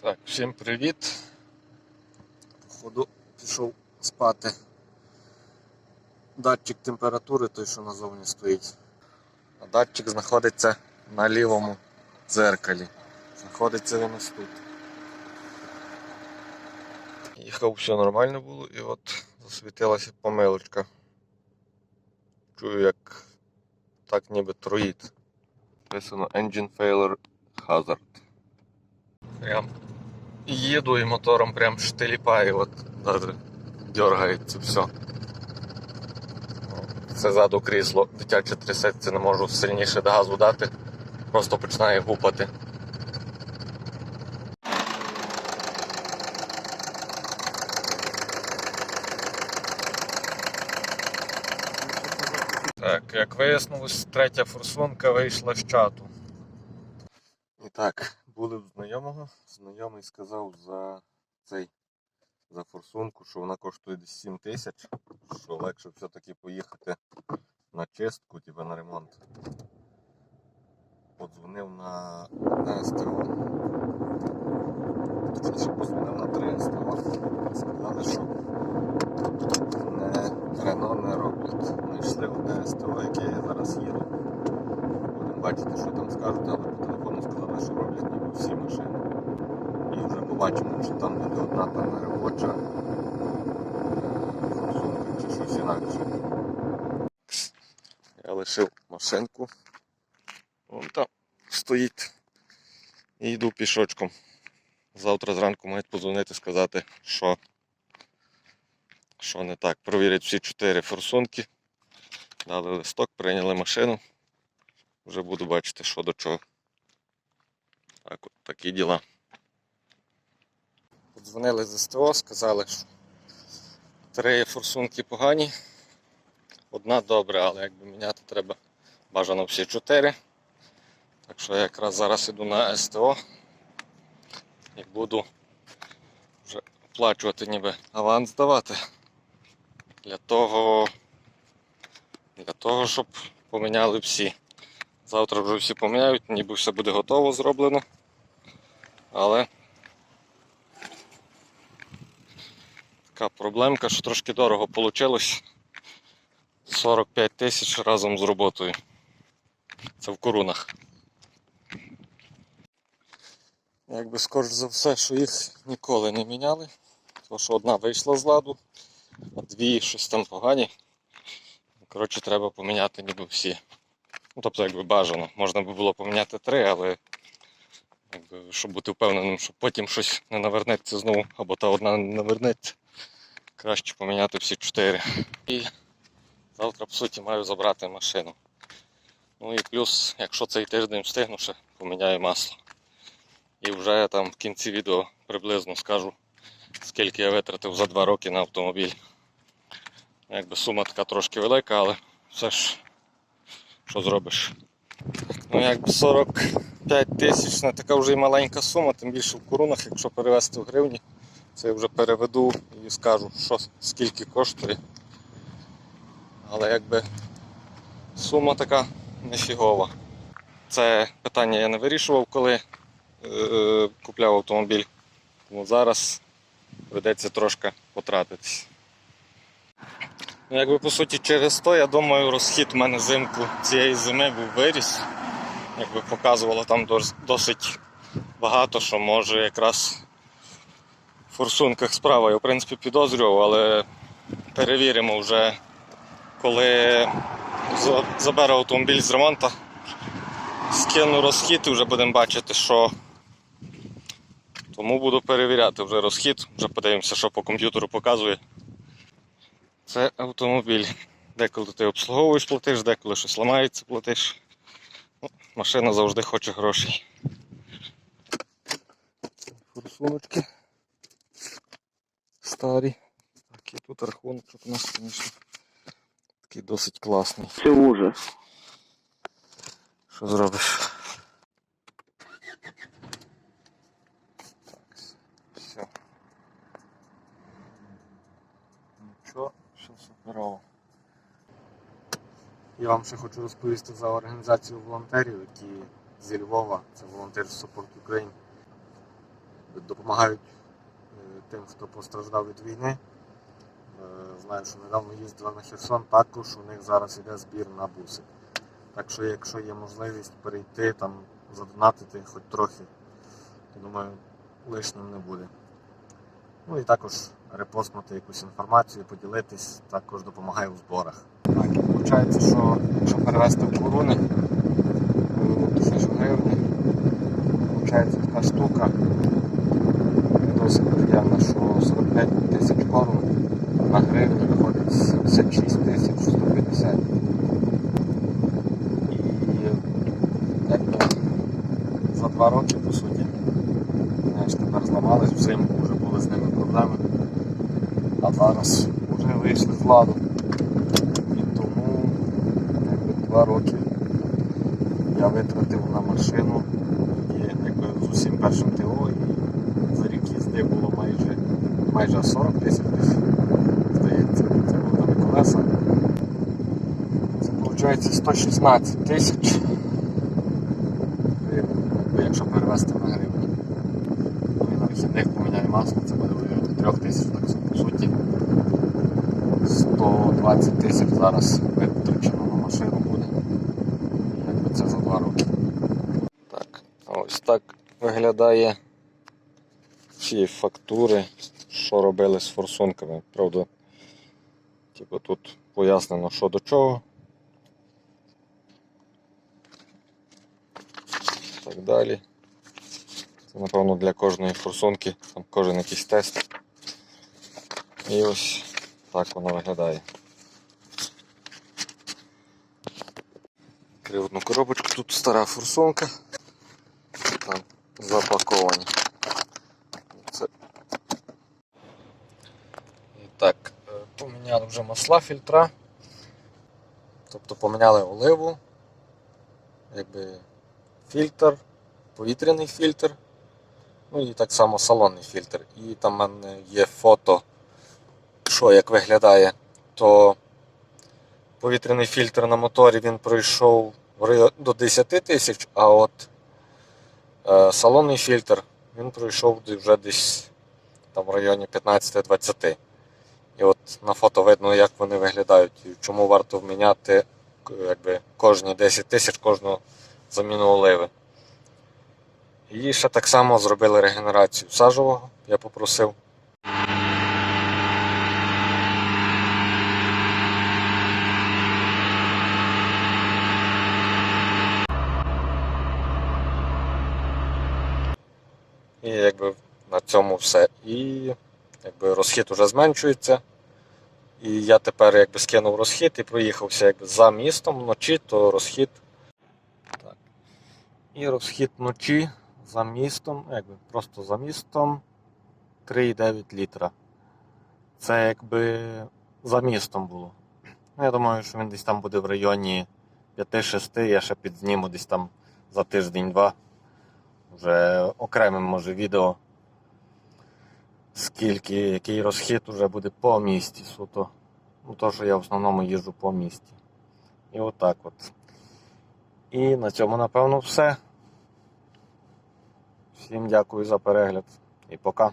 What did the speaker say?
Так, всім привіт. Походу пішов спати. Датчик температури той, що назовні стоїть. А датчик знаходиться на лівому дзеркалі. Знаходиться він ось тут. Їхав, все нормально було і от засвітилася помилочка. Чую, як так ніби троїть. Написано Engine Failure Hazard. Прям їду і мотором прям штиліпає, от даже дергається все. Це ззаду крісло дитяче трясеться, не можу сильніше до газу дати, просто починає гупати. Так, як вияснилось, третя форсунка вийшла з чату. І так, були в знайомого. Знайомий сказав за цей за форсунку, що вона коштує десь 7 тисяч, що легше все-таки поїхати на чистку, типу на ремонт. Подзвонив на, на СТО. Точніше, подзвонив на 3 СТО. Сказали, що не, Рено не роблять. Знайшли одне СТО, яке я зараз їду. Будемо бачити, що там скажуть, але по телефону сказали, що роблять всі машини. І вже побачимо, чи там буде одна певна робоча форсунка чи щось інакше. Я лишив машинку. Вон там стоїть. І йду пішочком. Завтра зранку мають подзвонити сказати, що, що не так. Провірять всі чотири форсунки. Дали листок, прийняли машину. Вже буду бачити, що до чого. Так от такі діла. Подзвонили з СТО, сказали, що три форсунки погані. Одна добра, але якби міняти треба бажано всі чотири. Так що я якраз зараз іду на СТО і буду вже оплачувати ніби аванс давати. Для того, для того, щоб поміняли всі. Завтра вже всі поміняють, ніби все буде готово зроблено. Але така проблемка, що трошки дорого вийшло. 45 тисяч разом з роботою. Це в корунах. Якби скоріш за все, що їх ніколи не міняли. Тому що одна вийшла з ладу, а дві щось там погані. Коротше, треба поміняти ніби всі. Ну, тобто, якби бажано. Можна би було поміняти три, але якби, щоб бути впевненим, що потім щось не навернеться знову, або та одна не навернеться. Краще поміняти всі чотири. І завтра, по суті, маю забрати машину. Ну і плюс, якщо цей тиждень встигну, ще поміняю масло. І вже я там в кінці відео приблизно скажу, скільки я витратив за два роки на автомобіль. Якби сума така трошки велика, але все ж що зробиш. Ну якби 45 тисяч не така вже й маленька сума, тим більше в корунах, якщо перевести в гривні, це я вже переведу і скажу, що скільки коштує. Але якби сума така нефігова. Це питання я не вирішував, коли е, купляв автомобіль. Тому зараз прийдеться трошки потратитись. Ну, якби по суті через то, я думаю, розхід у мене взимку цієї зими був виріс. Якби показувало там досить багато, що може якраз в форсунках справа. Я в принципі підозрював, але перевіримо вже, коли заберу автомобіль з ремонту, скину розхід і вже будемо бачити, що. Тому буду перевіряти вже розхід, вже подивимося, що по комп'ютеру показує. Це автомобіль. Деколи ти обслуговуєш, платиш, деколи щось ламається, платиш. Ну, машина завжди хоче грошей. Форсуночки. Старі. Так, і тут рахунок у нас, звісно, такий досить класний. Це ужас. Що зробиш? Так, все. Нічого, все суперово. Я вам ще хочу розповісти за організацію волонтерів, які зі Львова, це волонтер Support Ukraine. допомагають е, тим, хто постраждав від війни. Е, Знаю, що недавно їздила на Херсон, також у них зараз іде збір на буси. Так що, якщо є можливість перейти, там, задонатити хоч трохи, то думаю, лишнім не буде. Ну і також репостнути якусь інформацію, поділитись, також допомагає у зборах. Виходить, що якщо перевести в коруни, то тисячу гривень, виходить така штука досить приємна, що 45 тисяч корун на гривні виходить 76 тисяч 150. І якби за два роки, по суті, знаєш, тепер зламались, взимку вже були з ними проблеми. А зараз вже вийшли з ладу. І тому якби, два роки я витратив на машину і якби з усім першим ТО і за рік їзди було майже майже 40 тисяч здається, це були нові колеса. Це виходить 116 тисяч якщо перевести на гривні. Ну і на вихідних поміняю масло, це буде районі 3 тисяч, так що, по суті 120 тисяч зараз витрачено на машину буде. Якби це за 2 роки. Так, ось так виглядає всі фактури, що робили з форсунками. Правда, типу тут пояснено, що до чого. Так далі. Це, напевно, для кожної форсунки, там кожен якийсь тест. І ось так воно виглядає. Одну коробочку, тут стара форсунка. Там запаковані. І так, е, поміняли вже масла фільтра. Тобто поміняли оливу, якби фільтр, повітряний фільтр, ну і так само салонний фільтр. І там в мене є фото, що як виглядає, то повітряний фільтр на моторі він пройшов до 10 тисяч, а от е, салонний фільтр він пройшов вже десь там в районі 15-20. І от на фото видно, як вони виглядають і чому варто вміняти якби, кожні 10 тисяч кожну заміну оливи. І ще так само зробили регенерацію сажового, я попросив. І якби на цьому все. І якби розхід уже зменшується. І я тепер якби скинув розхід і проїхався якби за містом вночі, то розхід. Так. І розхід вночі за містом, якби просто за містом 3,9 літра. Це якби за містом було. Ну, Я думаю, що він десь там буде в районі 5-6, я ще підзніму десь там за тиждень-два. Вже окремим може відео. Скільки, який розхід вже буде по місті суто. Ну, то, що я в основному їжджу по місті. І отак от. І на цьому, напевно, все. Всім дякую за перегляд і пока.